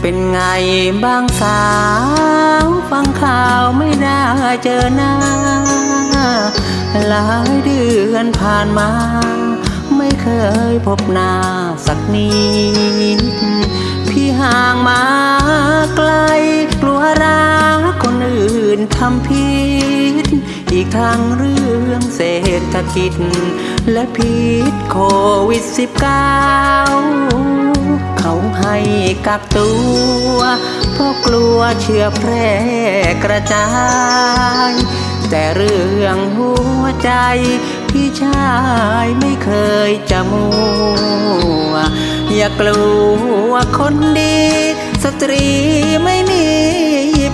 เป็นไงบ้างสาว ฟังข่าวไม่น่าเจอหน้า หลายเดือนผ่านมา ไม่เคยพบหน้าสักนิดพี่ห่างมาไกล กลัวรักคนอื่นทำผิด อีกทางเรื่องเศรษฐกิจ และพิษโควิด -19 เขา กักตัว เพราะกลัวเชื้อแพร่กระจาย แต่เรื่องหัวใจพี่ชายไม่เคยจะมัว อย่ากลัวคนดี สตรีไม่มี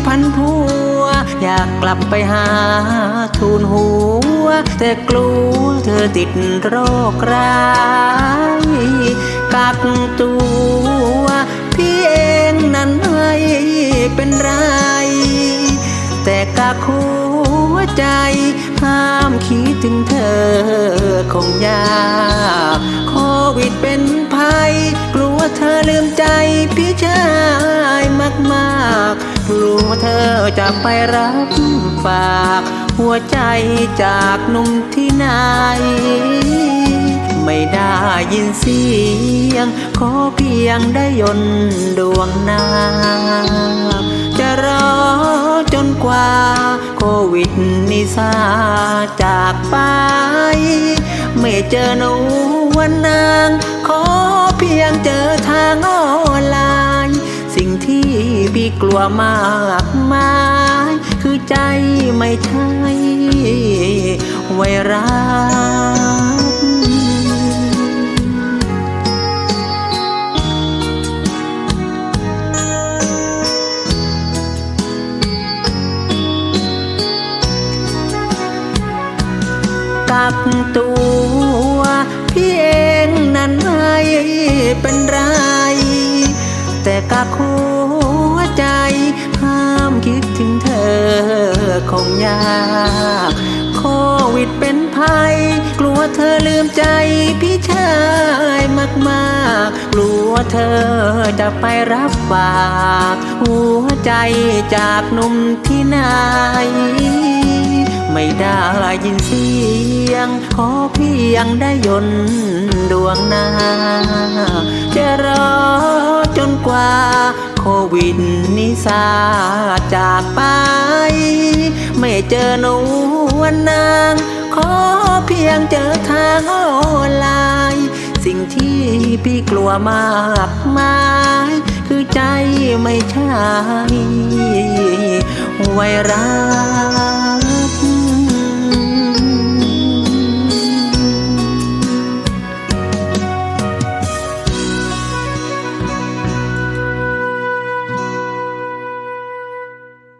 พันผัว อยากกลับไปหาทูลหัว แต่กลัวเธอติดโรคร้ายกักตัว เป็นไร แต่กักหัวใจ ห้ามคิดถึงเธอคงยากโควิดเป็นภัย กลัวเธอลืมใจพี่ชายมากๆกลัวเธอจะไปรับฝาก หัวใจจากหนุ่มที่ไหน ไม่ได้ยินเสียง ขอเพียงได้ยนดวงหน้าจะรอจนกว่า โควิดนิซาจากไป ไม่เจอหนูวันนาง ขอเพียงเจอทางออนไลน์ สิ่งที่พี่กลัวมากมาย คือใจไม่ใช่ไวรัส กักตัว พี่เองนั้นไม่เป็นไร แต่กักหัวใจ ห้ามคิดถึงเธอคงยากโควิดเป็นภัย กลัวเธอลืมใจพี่ชายมากๆ กลัวเธอจะไปรับฝาก หัวใจจากหนุ่มที่นไม่ ได้ยินเสียง ขอเพียงได้ยนดวงหน้าจะรอจนกว่า โควิดนิซาจากไป ไม่เจอหนูวันนาง ขอเพียงเจอทางออนไลน์สิ่งที่พี่กลัวมากมายคือใจไม่ใช่ไวรัส